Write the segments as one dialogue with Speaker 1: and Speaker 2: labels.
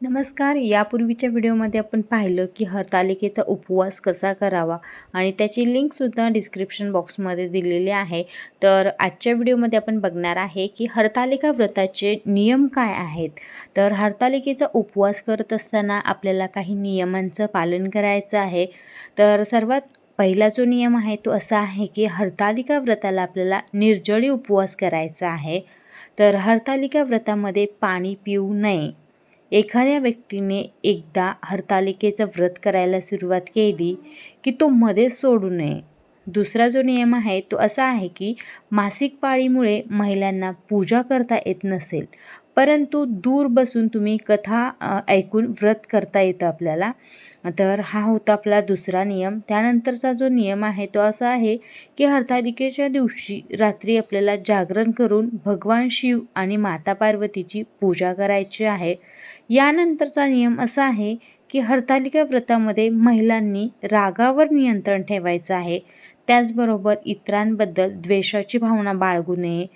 Speaker 1: नमस्कार. यापूर्वीच्या व्हिडिओमध्ये आपण पाहिलं की हरतालिकेचा उपवास कसा करावा आणि त्याची लिंकसुद्धा डिस्क्रिप्शन बॉक्समध्ये दिलेली आहे. तर आजच्या व्हिडिओमध्ये आपण बघणार आहे की हरतालिका व्रताचे नियम काय आहेत? तर हरतालिकेचा उपवास करत असताना आपल्याला काही नियमांचं पालन करायचं आहे. तर सर्वात पहिला जो नियम आहे तो असा आहे की हरतालिका व्रताला आपल्याला निर्जळी उपवास करायचा आहे. तर हरतालिका व्रतामध्ये पाणी पिऊ नये. एखाद्या व्यक्तीने एकदा हरतालिकेचं व्रत करायला सुरुवात केली की तो मध्येच सोडू नये. दुसरा जो नियम आहे तो असा आहे की मासिक पाळीमुळे महिलांना पूजा करता येत नसेल परंतु दूर बसून तुम्ही कथा ऐकून व्रत करता येतं आपल्याला. तर हा होता आपला दुसरा नियम. त्यानंतरचा जो नियम आहे तो असा आहे की हरतालिकेच्या दिवशी रात्री आपल्याला जागरण करून भगवान शिव आणि माता पार्वतीची पूजा करायची आहे. यानंतरचा नियम असा आहे की हरतालिका व्रतामध्ये महिलांनी रागावर नियंत्रण ठेवायचं आहे. त्याचबरोबर इतरांबद्दल द्वेषाची भावना बाळगू नये.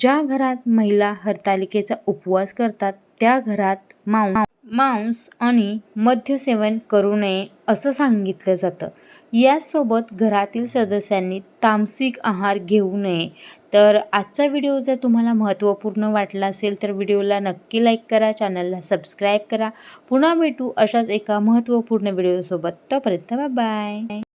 Speaker 1: ज्या घरात महिला हरतालिकेचा उपवास करतात त्या घरात माऊ मांस आणि मद्यसेवन करू नये असं सांगितलं जातं. यासोबत घरातील सदस्यांनी तामसिक आहार घेऊ नये. तर आजचा व्हिडिओ जर तुम्हाला महत्त्वपूर्ण वाटला असेल तर व्हिडिओला नक्की लाईक करा चॅनलला सबस्क्राईब करा. पुन्हा भेटू अशाच एका महत्त्वपूर्ण व्हिडिओसोबत. तोपर्यंत बाय.